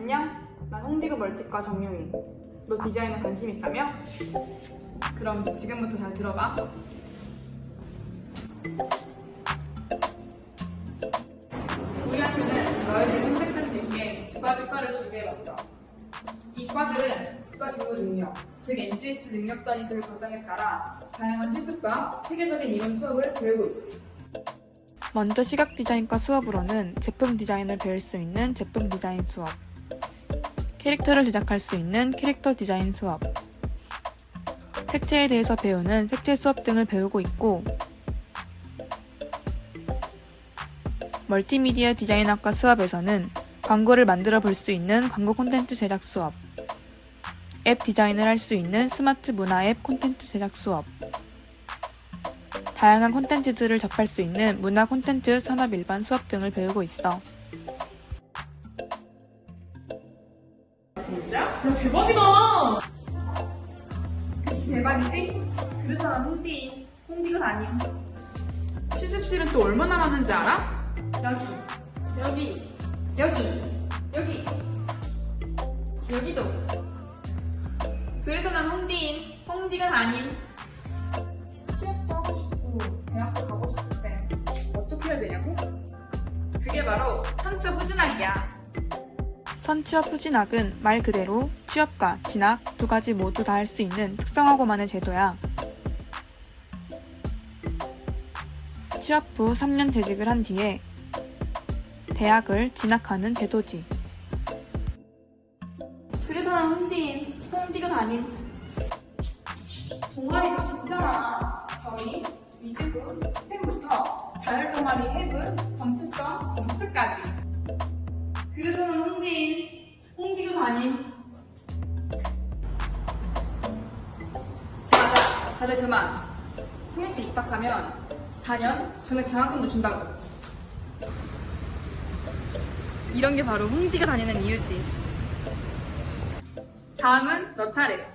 안녕. 난 홍디그 멀티과 정용인. 너 디자인에 관심 있다며? 그럼 지금부터 잘 들어봐. 우리 학교는 너희들이 선택할 수 있게 두 가지 과를 준비해봤어. 이 과들은 국가 직무 능력, 즉 NCS 능력 단위들 과정에 따라 다양한 실습과 체계적인 이론 수업을 배우고 있지. 먼저 시각 디자인과 수업으로는 제품 디자인을 배울 수 있는 제품 디자인 수업, 캐릭터를 제작할 수 있는 캐릭터 디자인 수업, 색채에 대해서 배우는 색채 수업 등을 배우고 있고, 멀티미디어 디자인학과 수업에서는 광고를 만들어 볼 수 있는 광고 콘텐츠 제작 수업, 앱 디자인을 할 수 있는 스마트 문화 앱 콘텐츠 제작 수업, 다양한 콘텐츠들을 접할 수 있는 문화 콘텐츠 산업 일반 수업 등을 배우고 있어. 진짜? 야, 대박이다! 그치, 대박이지? 그래서 난 홍디, 홍디가 아님. 실습실은 또 얼마나 많은지 알아? 여기, 여기, 여기, 여기, 여기도. 그래서 난 홍디인, 홍디가 아님. 취업도 하고 싶고, 대학도 가고 싶을 때 어떻게 해야 되냐고? 그게 바로 선처 후진학이야. 선취업 후진학은 말 그대로 취업과 진학 두 가지 모두 다 할 수 있는 특성화고만의 제도야. 취업 후 3년 재직을 한 뒤에 대학을 진학하는 제도지. 그래서 난 홍디인, 홍디가 다닌 동아리가 진짜 많아. 저희, 위즈부, 스팸부터 자율 동아리 해브, 정체성, 육스까지. 홍디가 다닌 자, 자, 다들 그만. 홍익 때 입학하면 4년 전액 장학금도 준다고. 이런 게 바로 홍디가 다니는 이유지. 다음은 너 차례.